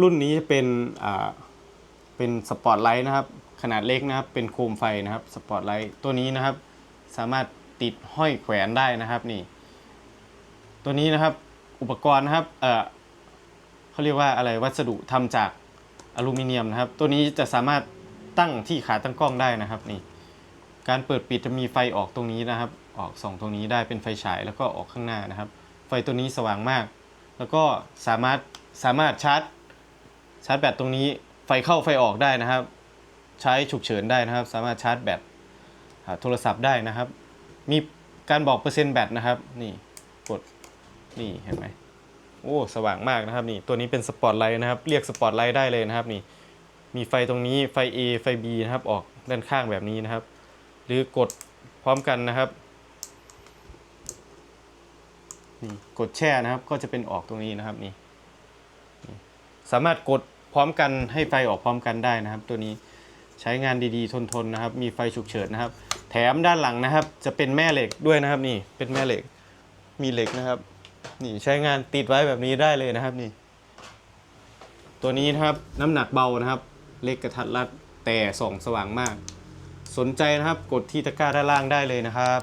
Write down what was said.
รุ่นนี้เป็นอ่าเป็นสปอตไลท์นะครับ ขนาดเล็กนะครับ เป็นโคมไฟนะครับสปอตไลท์ตัวนี้นะครับ สามารถติดห้อยแขวนได้นะครับนี่ ตัวนี้นะครับอุปกรณ์นะครับเออเขาเรียกว่าอะไรวัสดุทำจากอลูมิเนียมนะครับ ตัวนี้จะสามารถตั้งที่ขาตั้งกล้องได้นะครับนี่ การเปิดปิดจะมีไฟออกตรงนี้นะครับ ออกส่องตรงนี้ได้เป็นไฟฉายแล้วก็ออกข้างหน้านะครับ ไฟตัวนี้สว่างมาก แล้วก็สามารถสามารถชาร์จ ชาร์จแบตตรงนี้ไฟเข้าไฟออกได้นะครับ ใช้ฉุกเฉินได้นะครับ สามารถชาร์จแบตโทรศัพท์ได้นะครับ มีการบอกเปอร์เซ็นต์แบตนะครับ นี่กดนี่เห็นไหมโอ้สว่างมากนะครับนี่ตัวนี้เป็นสปอตไลท์นะครับ เรียกสปอตไลท์ได้เลยนะครับนี่มีไฟตรงนี้ไฟ A ไฟ B นะครับออกด้านข้างแบบนี้นะครับ หรือกดพร้อมกันนะครับนี่กดแช่นะครับก็จะเป็นออกตรงนี้นะครับนี่สามารถกด พร้อมกันให้ไฟออกพร้อมกันได้นะครับ ตัวนี้ใช้งานดีๆทนๆนะครับ มีไฟฉุกเฉินนะครับ แถมด้านหลังนะครับ จะเป็นแม่เหล็กด้วยนะครับนี่เป็นแม่เหล็กมีเหล็กนะครับ นี่ใช้งานติดไว้แบบนี้ได้เลยนะครับนี่ ตัวนี้นะครับน้ำหนักเบานะครับ เล็กกระทัดรัดแต่ส่องสว่างมาก สนใจนะครับกดที่ตะกร้าด้านล่างได้เลยนะครับ